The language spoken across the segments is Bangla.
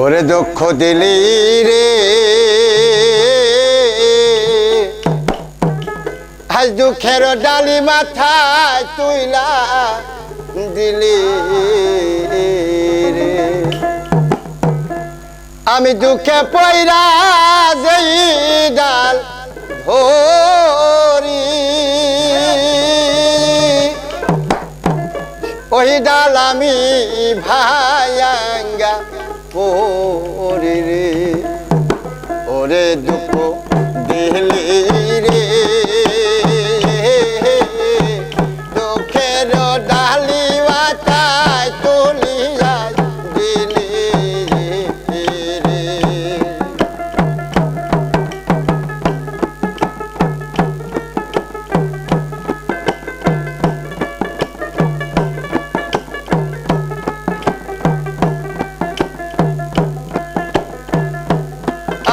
ওরে দুঃখ দিলি রে। আজ দুঃখের ডালি মাথায় তুইলা দিলি রে। আমি দুঃখে পয়রা যেই ডাল ভরি। ওই ডাল আমি ভায়াঙ্গা পরি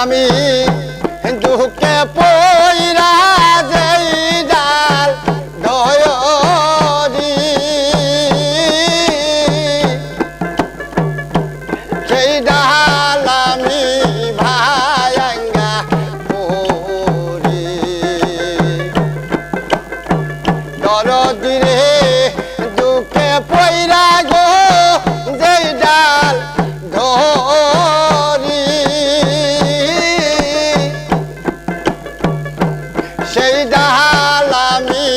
আমি দুঃখে পইরা যেই ডাল দয়রি। সেই আমি ভায়াঙ্গা পড়ি দরদিরে দুঃখে পইরা আমি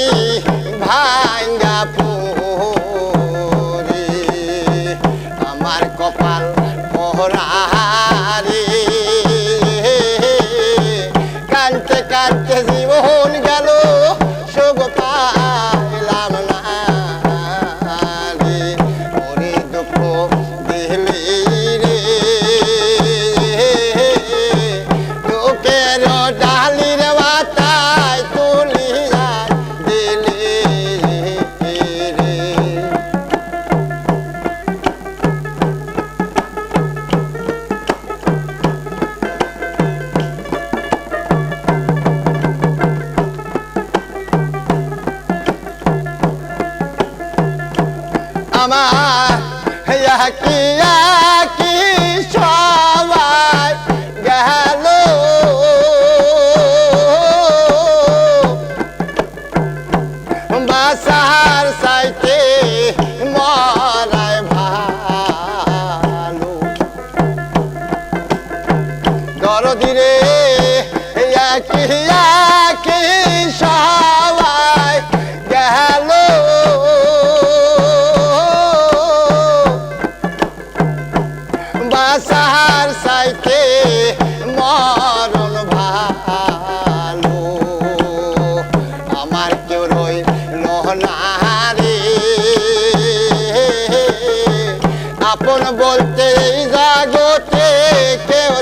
ভাঙ্গা পুরি। আমার কপাল পহরারি। কানতে কানতে আমার একই একই সবাই গেল। বাসার সাইতে মরায় ভালো। দরদিরে একই আপন বলতে এই জাগতে কেউ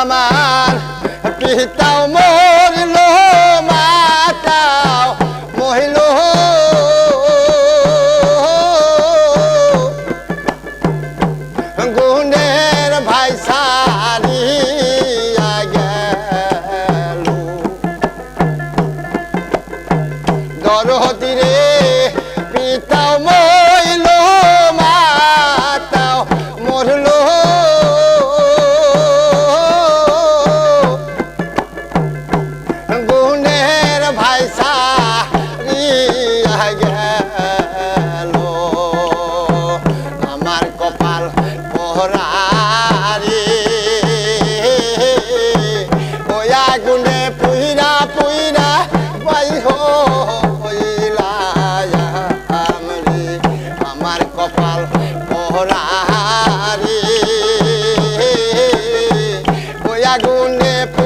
আমার পিতাও মরিল মাতাও মহিল। গুণের ভাই সারিয়া গেল। দরহতিরে পিতাও মরিল I go there lagune